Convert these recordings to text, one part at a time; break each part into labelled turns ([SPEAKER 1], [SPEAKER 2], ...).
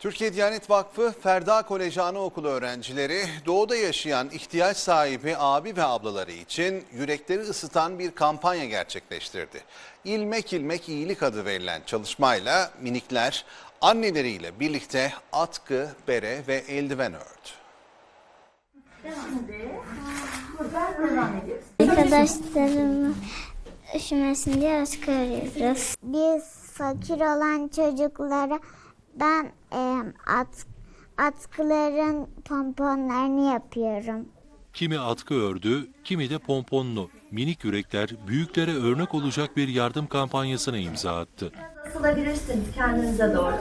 [SPEAKER 1] Türkiye Diyanet Vakfı Ferda Koleji Anaokulu öğrencileri doğuda yaşayan ihtiyaç sahibi abi ve ablaları için yürekleri ısıtan bir kampanya gerçekleştirdi. İlmek ilmek iyilik adı verilen çalışmayla minikler anneleriyle birlikte atkı, bere ve eldiven ördü.
[SPEAKER 2] Arkadaşlarımı üşümesin diye askı arıyoruz. Biz fakir olan çocuklara ben e, at, atkıların pomponlarını yapıyorum.
[SPEAKER 3] Kimi atkı ördü, kimi de pomponlu. Minik yürekler büyüklere örnek olacak bir yardım kampanyasına imza attı.
[SPEAKER 4] Asılabilirsiniz kendinize doğru.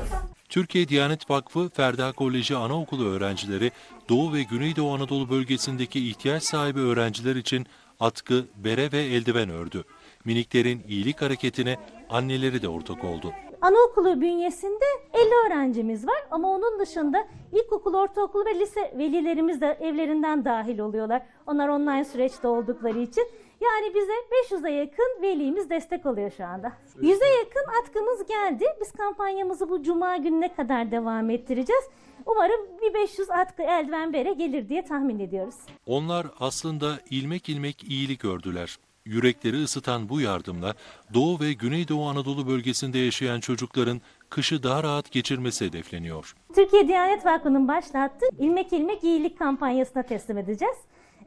[SPEAKER 3] Türkiye Diyanet Vakfı Ferda Koleji Anaokulu öğrencileri Doğu ve Güneydoğu Anadolu bölgesindeki ihtiyaç sahibi öğrenciler için atkı, bere ve eldiven ördü. Miniklerin iyilik hareketine anneleri de ortak oldu.
[SPEAKER 5] Anaokulu bünyesinde 50 öğrencimiz var ama onun dışında ilkokul, ortaokul ve lise velilerimiz de evlerinden dahil oluyorlar. Onlar online süreçte oldukları için. Yani bize 500'e yakın velimiz destek oluyor şu anda. 100'e yakın atkımız geldi. Biz kampanyamızı bu cuma gününe kadar devam ettireceğiz. Umarım bir 500 atkı eldiven bere gelir diye tahmin ediyoruz.
[SPEAKER 3] Onlar aslında ilmek ilmek iyilik ördüler. Yürekleri ısıtan bu yardımla Doğu ve Güneydoğu Anadolu bölgesinde yaşayan çocukların kışı daha rahat geçirmesi hedefleniyor.
[SPEAKER 5] Türkiye Diyanet Vakfı'nın başlattığı İlmek İlmek İyilik kampanyasına teslim edeceğiz.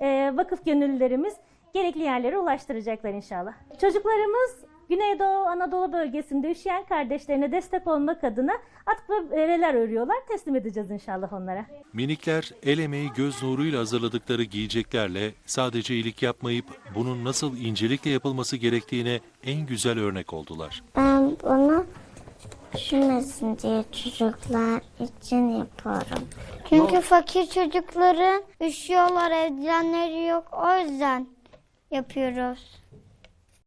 [SPEAKER 5] Ee, vakıf gönüllülerimiz gerekli yerlere ulaştıracaklar inşallah. Çocuklarımız Güneydoğu Anadolu bölgesinde üşüyen kardeşlerine destek olmak adına atkı ve bereler örüyorlar. Teslim edeceğiz inşallah onlara.
[SPEAKER 3] Minikler el emeği göz nuruyla hazırladıkları giyeceklerle sadece iyilik yapmayıp bunun nasıl incelikle yapılması gerektiğine en güzel örnek oldular.
[SPEAKER 2] Ben bunu üşümesin diye çocuklar için yapıyorum. Çünkü fakir çocukların üşüyorlar, eldivenleri yok. O yüzden yapıyoruz.